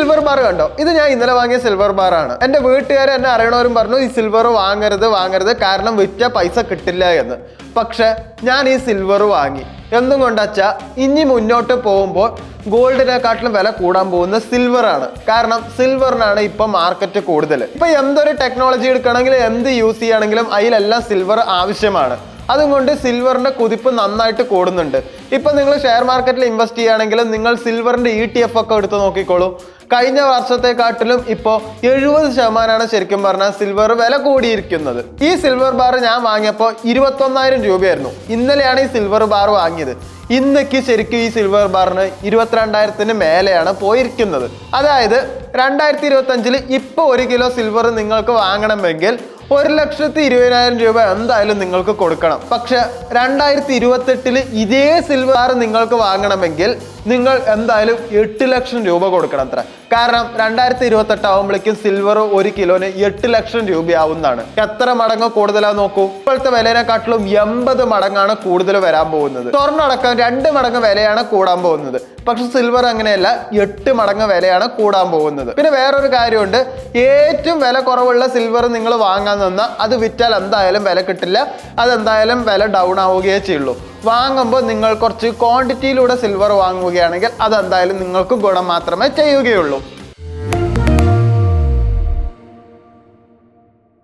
Silver bar കണ്ടോ? ഇത് ഞാൻ ഇന്നലെ വാങ്ങിയ സിൽവർ ബാർ ആണ്. എന്റെ വീട്ടുകാർ എന്നെ അറിയണവരും പറഞ്ഞു ഈ സിൽവർ വാങ്ങരുത് വാങ്ങരുത് കാരണം വിറ്റ പൈസ കിട്ടില്ല എന്ന്. പക്ഷെ ഞാൻ ഈ സിൽവർ വാങ്ങി. എന്തും കൊണ്ടച്ചാ ഇനി മുന്നോട്ട് പോകുമ്പോൾ ഗോൾഡിനെക്കാട്ടിലും വില കൂടാൻ പോകുന്ന സിൽവർ ആണ്. കാരണം സിൽവറിനാണ് ഇപ്പൊ മാർക്കറ്റ് കൂടുതൽ ഇപ്പൊ എന്തൊരു ടെക്നോളജി എടുക്കണമെങ്കിലും എന്ത് യൂസ് ചെയ്യണമെങ്കിലും അതിലെല്ലാം സിൽവർ ആവശ്യമാണ്. അതുകൊണ്ട് സിൽവറിന്റെ കുതിപ്പ് നന്നായിട്ട് കൂടുന്നുണ്ട്. ഇപ്പൊ നിങ്ങൾ ഷെയർ മാർക്കറ്റിൽ ഇൻവെസ്റ്റ് ചെയ്യുകയാണെങ്കിൽ നിങ്ങൾ സിൽവറിന്റെ ഇ ടി എഫ് ഒക്കെ എടുത്ത് നോക്കിക്കോളൂ. കഴിഞ്ഞ വർഷത്തെക്കാട്ടിലും ഇപ്പോൾ എഴുപത് ശതമാനമാണ് ശരിക്കും പറഞ്ഞാൽ സിൽവർ വില കൂടിയിരിക്കുന്നത്. ഈ സിൽവർ ബാർ ഞാൻ വാങ്ങിയപ്പോൾ ഇരുപത്തൊന്നായിരം രൂപയായിരുന്നു. ഇന്നലെയാണ് ഈ സിൽവർ ബാർ വാങ്ങിയത്. ഇന്നേക്ക് ശരിക്കും ഈ സിൽവർ ബാറിന് ഇരുപത്തിരണ്ടായിരത്തിന് മേലെയാണ് പോയിരിക്കുന്നത്. അതായത് രണ്ടായിരത്തി ഇരുപത്തഞ്ചിൽ ഇപ്പോൾ ഒരു കിലോ സിൽവർ നിങ്ങൾക്ക് വാങ്ങണമെങ്കിൽ ഒരു ലക്ഷത്തി ഇരുപതിനായിരം രൂപ എന്തായാലും നിങ്ങൾക്ക് കൊടുക്കണം. പക്ഷെ രണ്ടായിരത്തി ഇരുപത്തെട്ടിൽ ഇതേ സിൽവർ നിങ്ങൾക്ക് വാങ്ങണമെങ്കിൽ നിങ്ങൾ എന്തായാലും എട്ട് ലക്ഷം രൂപ കൊടുക്കണം അത്ര. കാരണം രണ്ടായിരത്തി ഇരുപത്തെട്ട് ആകുമ്പോഴേക്കും സിൽവർ ഒരു കിലോന് എട്ട് ലക്ഷം രൂപയാവുന്നതാണ്. എത്ര മടങ്ങ് കൂടുതലാ നോക്കൂ. ഇപ്പോഴത്തെ വിലയെക്കാട്ടിലും എൺപത് മടങ്ങാണ് കൂടുതൽ വരാൻ പോകുന്നത്. സ്വർണടക്കം രണ്ട് മടങ്ങ് വിലയാണ് കൂടാൻ പോകുന്നത്. പക്ഷെ സിൽവർ അങ്ങനെയല്ല എട്ട് മടങ്ങ് വിലയാണ് കൂടാൻ പോകുന്നത്. പിന്നെ വേറൊരു കാര്യമുണ്ട്. ഏറ്റവും വില കുറവുള്ള സിൽവർ നിങ്ങൾ വാങ്ങാൻ നിന്നാൽ അത് വിറ്റാൽ എന്തായാലും വില കിട്ടില്ല. അതെന്തായാലും വില ഡൗൺ ആവുകയേ ചെയ്യുള്ളൂ. വാങ്ങുമ്പോൾ നിങ്ങൾ കുറച്ച് ക്വാണ്ടിറ്റിയിലൂടെ സിൽവർ വാങ്ങുകയാണെങ്കിൽ അതെന്തായാലും നിങ്ങൾക്ക് ഗുണം മാത്രമേ ചെയ്യുകയുള്ളൂ.